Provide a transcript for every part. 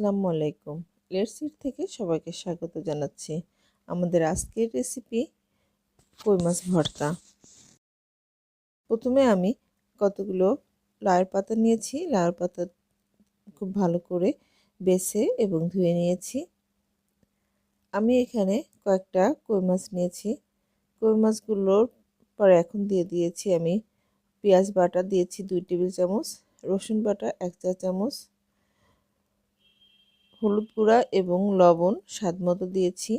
আসসালামু আলাইকুম। লেটসিট থেকে সবাইকে স্বাগত জানাচ্ছি আমাদের আজকের রেসিপি কই মাছ ভর্তা। প্রথমে আমি কতগুলো লাউয়ের পাতা নিয়েছি, লাউয়ের পাতা খুব ভালো করে বেছে এবং ধুয়ে নিয়েছি। আমি এখানে কয়েকটা কই মাছ নিয়েছি। কই মাছগুলোর পরে এখন দিয়ে দিয়েছি আমি পেঁয়াজ বাটা, দিয়েছি দুই টেবিল চামচ, রসুন বাটা, এক চা চামচ হলুদ গুঁড়া এবং লবণ স্বাদ মতো দিয়েছি।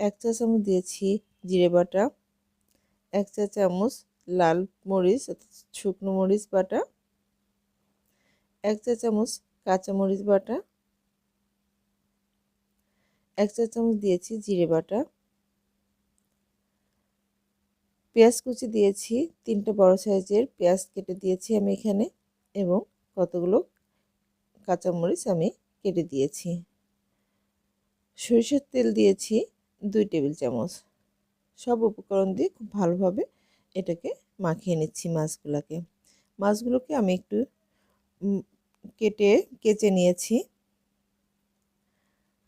এক চা চামচ দিয়েছি জিরে বাটা, এক চা চামচ লাল মরিচ শুকনো মরিচ বাটা, এক চা চামচ কাঁচা মরিচ বাটা, এক চা চামচ দিয়েছি জিরে বাটা, পেঁয়াজ কুচি দিয়েছি তিনটা বড় সাইজের পেঁয়াজ কেটে দিয়েছি আমি এখানে এবং কতগুলো কাঁচামরিচ আমি কেটে দিয়েছি। সরিষার তেল দিয়েছি দুই টেবিল চামচ। সব উপকরণ দিয়ে খুব ভালোভাবে এটাকে মাখিয়ে নিচ্ছি মাছগুলোকে। মাছগুলোকে আমি একটু কেটে, কেচে নিয়েছি।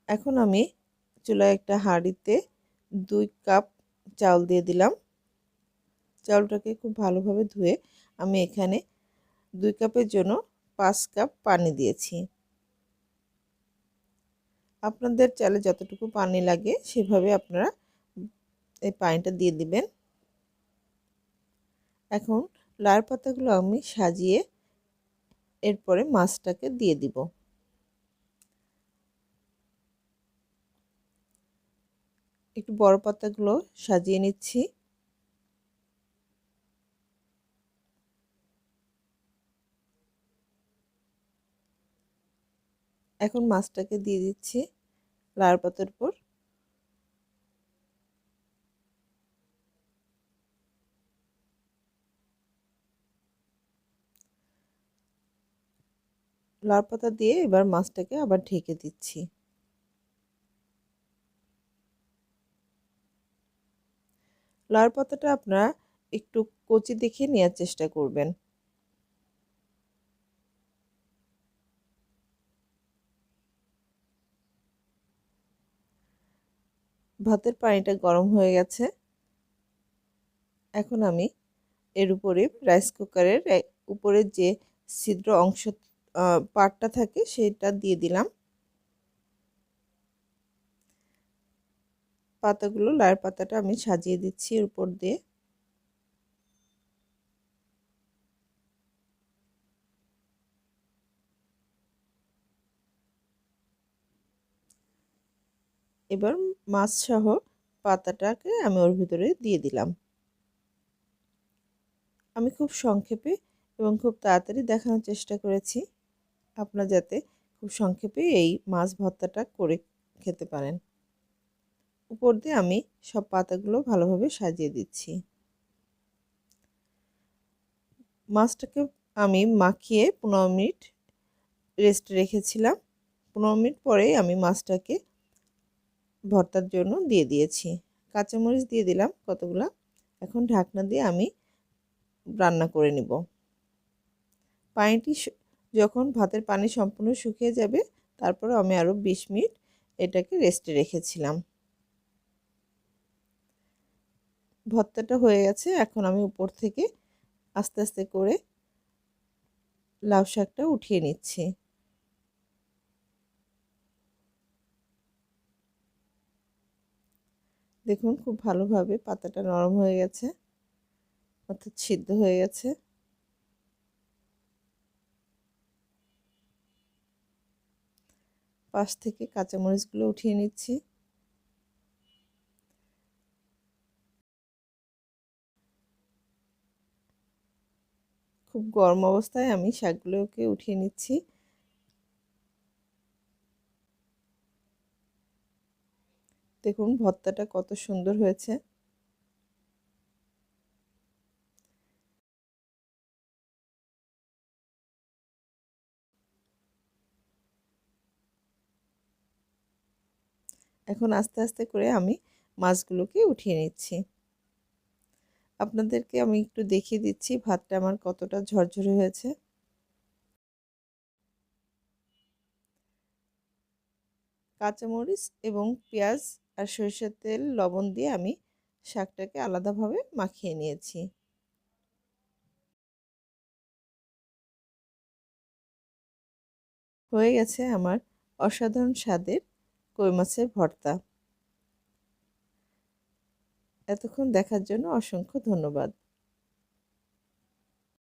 এখন আমি চুলায় একটা হাঁড়িতে দুই কাপ চাউল দিয়ে দিলাম। চাউলটাকে খুব ভালোভাবে ধুয়ে আমি এখানে দুই কাপের জন্য পাঁচ কাপ পানি দিয়েছি। আপনাদের চালে যতটুকু পানি লাগে সেভাবে আপনারা এই পানিটা দিয়ে দিবেন। এখন লাল পাতাগুলো আমি সাজিয়ে এরপরে মাছটাকে দিয়ে দিব। একটু বড় পাতাগুলো সাজিয়ে নিচ্ছি। এখন মাছটাকে দিয়ে দিচ্ছি। লাল পাতার উপর। লাল পাতা দিয়ে এবার মাছটাকে আবার ঢেকে দিচ্ছি। লাল পাতাটা আপনারা একটু কচি দেখে নেওয়ার চেষ্টা করবেন। ভাতের পানিটা গরম হয়ে গেছে। এখন আমি এর উপরে রাইস কুকারের উপরের যে ছিদ্র অংশ পাটটা থাকে সেটা দিয়ে দিলাম। পাতাগুলো, লাল পাতাটা আমি সাজিয়ে দিচ্ছি এর উপর দিয়ে। এবার মাছ সহ পাতাটাকে আমি ওর ভিতরে দিয়ে দিলাম। আমি খুব সংক্ষেপে এবং খুব তাড়াতাড়ি দেখানোর চেষ্টা করেছি। আপনার যাতে খুব সংক্ষেপে এই মাছ ভর্তাটা করে খেতে পারেন। উপর দিয়ে আমি সব পাতাগুলো ভালোভাবে সাজিয়ে দিচ্ছি। মাছটাকে আমি মাখিয়ে পনেরো মিনিট রেস্টে রেখেছিলাম। পনেরো মিনিট পরে আমি মাছটাকে ভর্তার জন্য দিয়ে দিয়েছি। কাঁচামরিচ দিয়ে দিলাম কতগুলা। এখন ঢাকনা দিয়ে আমি রান্না করে নিব। পানিটি যখন ভাতের পানি সম্পূর্ণ শুকিয়ে যাবে, তারপর আমি আরও বিশ মিনিট এটাকে রেস্টে রেখেছিলাম। ভর্তাটা হয়ে গেছে, এখন আমি উপর থেকে আস্তে আস্তে করে লাউ শাকটা উঠিয়ে নিচ্ছি। দেখুন খুব ভালোভাবে পাতাটা নরম হয়ে গেছে, অর্থাৎ সিদ্ধ হয়ে গেছে। পাশ থেকে কাঁচামরিচগুলো উঠিয়ে নিচ্ছি। খুব গরম অবস্থায় আমি শাকগুলোকে উঠিয়ে নিচ্ছি। দেখুন ভর্তাটা কত সুন্দর হয়েছে। এখন আস্তে আস্তে করে আমি মাছগুলোকে উঠিয়ে নিচ্ছি। আপনাদেরকে আমি একটু দেখিয়ে দিচ্ছি ভাতটা আমার কতটা ঝরঝরে হয়েছে। কাঁচামরিচ এবং পেঁয়াজ আর সরিষার তেল, লবণ দিয়ে আমি শাকটাকে আলাদাভাবে মাখিয়ে নিয়েছি। হয়ে গেছে আমার অসাধারণ স্বাদের কই মাছের ভর্তা। এতক্ষণ দেখার জন্য অসংখ্য ধন্যবাদ।